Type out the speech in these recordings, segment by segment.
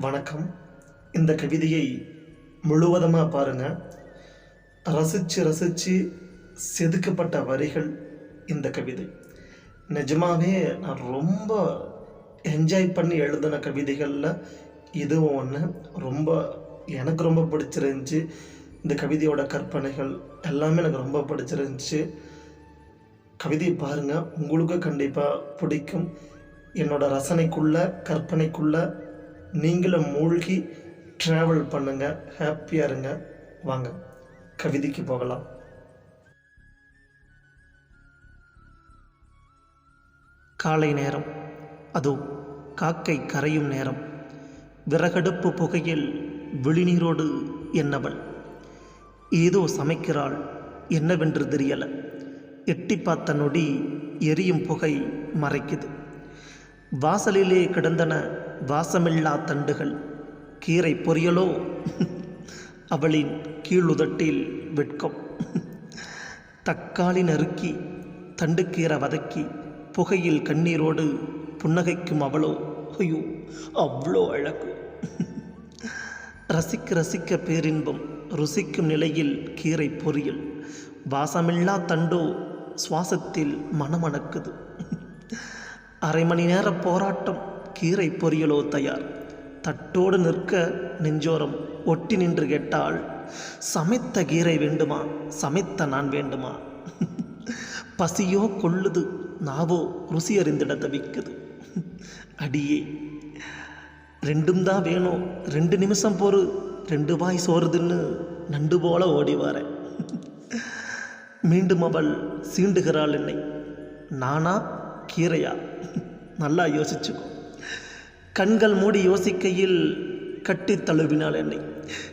வணக்கம். இந்த கவிதையை முழுவதுமாக பாருங்கள் ரசித்து ரசித்து செதுக்கப்பட்ட வரிகள் இந்த கவிதை. நிஜமாகவே நான் ரொம்ப என்ஜாய் பண்ணி எழுதின கவிதைகளில் இதுவும் ஒன்று ரொம்ப எனக்கு ரொம்ப பிடிச்சிருந்துச்சி. இந்த கவிதையோட கற்பனைகள் எல்லாமே எனக்கு ரொம்ப பிடிச்சிருந்துச்சி. கவிதையை பாருங்கள் உங்களுக்கும் கண்டிப்பாக பிடிக்கும். என்னோடய ரசனைக்குள்ள கற்பனைக்குள்ளே நீங்களும் மூழ்கி ட்ராவல் பண்ணுங்கள் ஹாப்பியாக இருங்க. வாங்க கவிதைக்கு போகலாம். காலை நேரம். அதோ காக்கை கரையும் நேரம். விறகடுப்பு புகையில் விழிநீரோடு என்னவள்? ஏதோ சமைக்கிறாள் என்னவென்று தெரியல. எட்டி பார்த்த நொடி எரியும் புகை மறைக்குது. வாசலிலே கிடந்தன வாசமில்லா தண்டுகள். கீரை பொரியலோ? அவளின் கீழுதட்டில் வெட்கம். தக்காளி நறுக்கி தண்டுக்கீரை வதக்கி புகையில் கண்ணீரோடு புன்னகைக்கும் அவளோ? ஐயோ அவ்வளோ அழகு. ரசிக்க ரசிக்க பேரின்பம் ருசிக்கும் நிலையில் கீரை பொரியல். வாசமில்லா தண்டோ சுவாசத்தில் மனமணக்குது. அரை மணி நேர போராட்டம் கீரை பொரியலோ தயார். தட்டோடு நிற்க நெஞ்சோரம் ஒட்டி நின்று கேட்டால் சமைத்த கீரை வேண்டுமா? சமைத்த நான் வேண்டுமா? பசியோ கொள்ளுது நாவோ ருசி அறிந்திட தவிக்குது. அடியே ரெண்டும் தான் வேணும் ரெண்டு நிமிஷம் பொறு ரெண்டு வாய் சோறுதுன்னு நண்டு போல ஓடி வரேன் மீண்டும் அவள் சீண்டுகிறாள் என்னை. நானா? கீரையா? நல்லா யோசிச்சுக்கோ. கண்கள் மூடி யோசிக்கையில் கட்டி தழுவினாள் என்னை.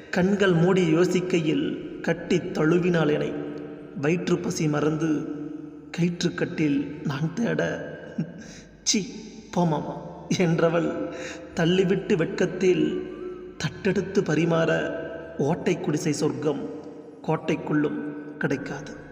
கண்கள் மூடி யோசிக்கையில் கட்டி தழுவினாள் என்னை. வயிற்று பசி மறந்து கயிற்றுக்கட்டில் நான் தேட. சி போமாமா என்றவள் தள்ளிவிட்டு வெட்கத்தில் தட்டெடுத்து பரிமாற ஓட்டை குடிசை சொர்க்கம் கோட்டைக்குள்ளும் கிடைக்காது.